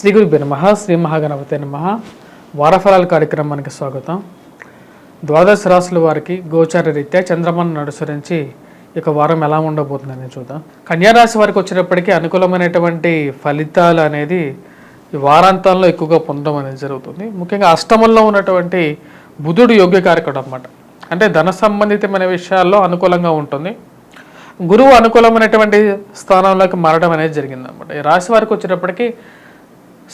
శ్రీ గురుభ్య నమ శ్రీ మహాగణపతి నమ. వారఫలాల కార్యక్రమానికి స్వాగతం. ద్వాదశ రాశుల వారికి గోచార రీత్యా చంద్రమాను అనుసరించి ఇక వారం ఎలా ఉండబోతుందని చూద్దాం. కన్యారాశి వారికి వచ్చినప్పటికీ అనుకూలమైనటువంటి ఫలితాలు అనేది ఈ వారాంతంలో ఎక్కువగా పొందడం అనేది జరుగుతుంది. ముఖ్యంగా అష్టమంలో ఉన్నటువంటి బుధుడు యోగ్య కార్యక్రమం అనమాట అంటే ధన సంబంధితమైన విషయాల్లో అనుకూలంగా ఉంటుంది. గురువు అనుకూలమైనటువంటి స్థానంలోకి మారడం అనేది జరిగింది అనమాట ఈ రాశి వారికి వచ్చినప్పటికీ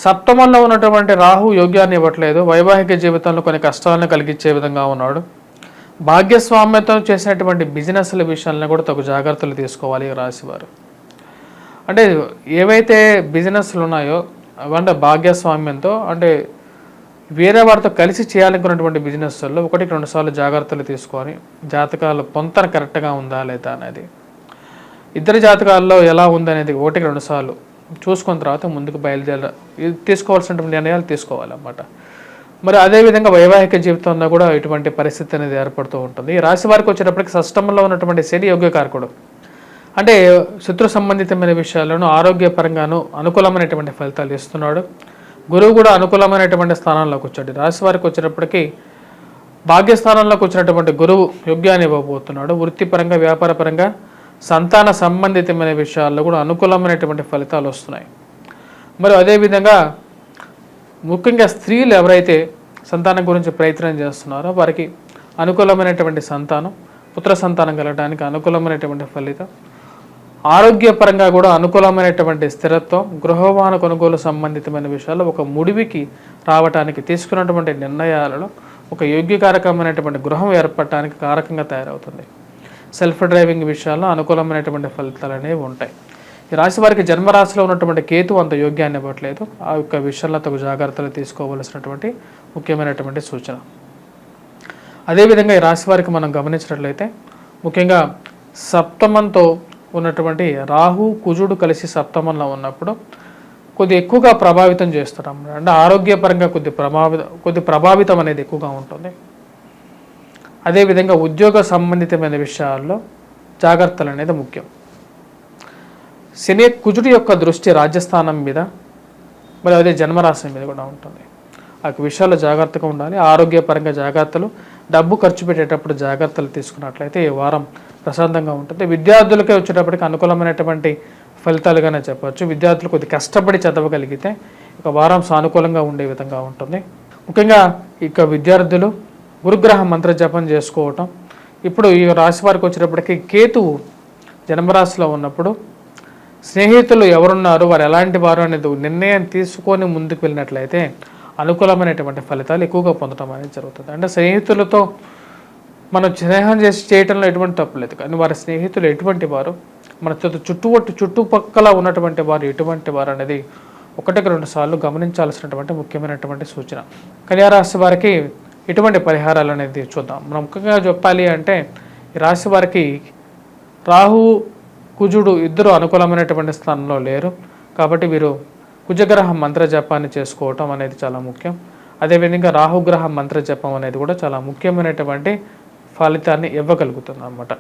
సప్తమంలో ఉన్నటువంటి రాహు యోగ్యాన్ని ఇవ్వట్లేదు. వైవాహిక జీవితంలో కొన్ని కష్టాలను కలిగించే విధంగా ఉన్నాడు. భాగ్యస్వామ్యతం చేసినటువంటి బిజినెస్ల విషయాలను కూడా తగు జాగ్రత్తలు తీసుకోవాలి రాశివారు. అంటే ఏవైతే బిజినెస్లు ఉన్నాయో అంటే భాగ్యస్వామ్యంతో అంటే వేరే వారితో కలిసి చేయాలనుకున్నటువంటి బిజినెస్లో ఒకటికి రెండు సార్లు జాగ్రత్తలు తీసుకొని జాతకాలు పొంతన కరెక్ట్గా ఉందా లేదా అనేది. ఇద్దరు జాతకాల్లో ఎలా ఉందనేది ఒకటికి రెండు సార్లు చూసుకున్న తర్వాత ముందుకు బయలుదేర తీసుకోవాల్సిన తీసుకోవాల్సినటువంటి నిర్ణయాలు తీసుకోవాలన్నమాట. మరి అదేవిధంగా వైవాహిక జీవితంలో కూడా ఇటువంటి పరిస్థితి అనేది ఏర్పడుతూ ఉంటుంది. ఈ రాశి వారికి వచ్చేటప్పటికి సష్టంలో ఉన్నటువంటి శని యోగ్యకారకుడు. అంటే శత్రు సంబంధితమైన విషయాలను ఆరోగ్యపరంగాను అనుకూలమైనటువంటి ఫలితాలు ఇస్తున్నాడు. గురువు కూడా అనుకూలమైనటువంటి స్థానంలోకి వచ్చాడు. రాశి వారికి వచ్చేటప్పటికి భాగ్యస్థానంలోకి వచ్చినటువంటి గురువు యోగ్యాన్ని ఇవ్వబోతున్నాడు. వృత్తిపరంగా వ్యాపారపరంగా సంతాన సంబంధితమైన విషయాల్లో కూడా అనుకూలమైనటువంటి ఫలితాలు వస్తున్నాయి. మరి అదేవిధంగా ముఖ్యంగా స్త్రీలు ఎవరైతే సంతానం గురించి ప్రయత్నం చేస్తున్నారో వారికి అనుకూలమైనటువంటి సంతానం పుత్ర సంతానం కలగడానికి అనుకూలమైనటువంటి ఫలితం ఆరోగ్యపరంగా కూడా అనుకూలమైనటువంటి స్థిరత్వం గృహవాహన కొనుగోలు సంబంధితమైన విషయాల్లో ఒక ముడివికి రావటానికి తీసుకున్నటువంటి నిర్ణయాలలో ఒక యోగ్యకారకమైనటువంటి గృహం ఏర్పడటానికి కారకంగా తయారవుతుంది. సెల్ఫ్ డ్రైవింగ్ విషయాల్లో అనుకూలమైనటువంటి ఫలితాలు అనేవి ఉంటాయి. ఈ రాశి వారికి జన్మరాశిలో ఉన్నటువంటి కేతు అంత యోగ్యాన్ని ఇవ్వట్లేదు. ఆ యొక్క విషయంలో తగు జాగ్రత్తలు తీసుకోవలసినటువంటి ముఖ్యమైనటువంటి సూచన. అదేవిధంగా ఈ రాశి వారికి మనం గమనించినట్లయితే ముఖ్యంగా సప్తమంతో ఉన్నటువంటి రాహు కుజుడు కలిసి సప్తమంలో ఉన్నప్పుడు కొద్ది ఎక్కువగా ప్రభావితం చేస్తున్నాం అంటే ఆరోగ్యపరంగా కొద్ది ప్రభావిత కొద్ది ప్రభావితం అనేది ఎక్కువగా ఉంటుంది. అదేవిధంగా ఉద్యోగ సంబంధితమైన విషయాల్లో జాగ్రత్తలు అనేది ముఖ్యం. శని కుజుడి యొక్క దృష్టి రాజ్యస్థానం మీద మరి అదే జన్మరాశి మీద కూడా ఉంటుంది. ఆ విషయాల్లో జాగ్రత్తగా ఉండాలి. ఆరోగ్యపరంగా జాగ్రత్తలు డబ్బు ఖర్చు పెట్టేటప్పుడు జాగ్రత్తలు తీసుకున్నట్లయితే ఈ వారం ప్రశాంతంగా ఉంటుంది. విద్యార్థులకే వచ్చేటప్పటికి అనుకూలమైనటువంటి ఫలితాలుగానే చెప్పవచ్చు. విద్యార్థులు కొద్ది కష్టపడి చదవగలిగితే ఒక వారం సానుకూలంగా ఉండే విధంగా ఉంటుంది. ముఖ్యంగా ఇక విద్యార్థులు గురుగ్రహ మంత్ర జపం చేసుకోవటం. ఇప్పుడు ఈ రాశి వారికి వచ్చేటప్పటికి కేతువు జన్మరాశిలో ఉన్నప్పుడు స్నేహితులు ఎవరున్నారు వారు ఎలాంటి వారు అనేది నిర్ణయం తీసుకొని ముందుకు వెళ్ళినట్లయితే అనుకూలమైనటువంటి ఫలితాలు ఎక్కువగా పొందడం అనేది జరుగుతుంది. అంటే స్నేహితులతో మనం స్నేహం చేసి చేయటంలో ఎటువంటి తప్పు లేదు. కానీ వారి స్నేహితులు ఎటువంటి వారు మన చుట్టూ చుట్టుపట్టు చుట్టుపక్కల ఉన్నటువంటి వారు ఎటువంటి వారు అనేది ఒకటికి రెండు సార్లు గమనించాల్సినటువంటి ముఖ్యమైనటువంటి సూచన. కన్యారాశి వారికి ఎటువంటి పరిహారాలు అనేది చూద్దాం. మనం ముఖ్యంగా చెప్పాలి అంటే ఈ రాశి వారికి రాహు కుజుడు ఇద్దరు అనుకూలమైనటువంటి స్థానంలో లేరు. కాబట్టి వీరు కుజగ్రహ మంత్ర జపాన్ని చేసుకోవటం అనేది చాలా ముఖ్యం. అదేవిధంగా రాహుగ్రహ మంత్ర జపం అనేది కూడా చాలా ముఖ్యమైనటువంటి ఫలితాన్ని ఇవ్వగలుగుతుంది అన్నమాట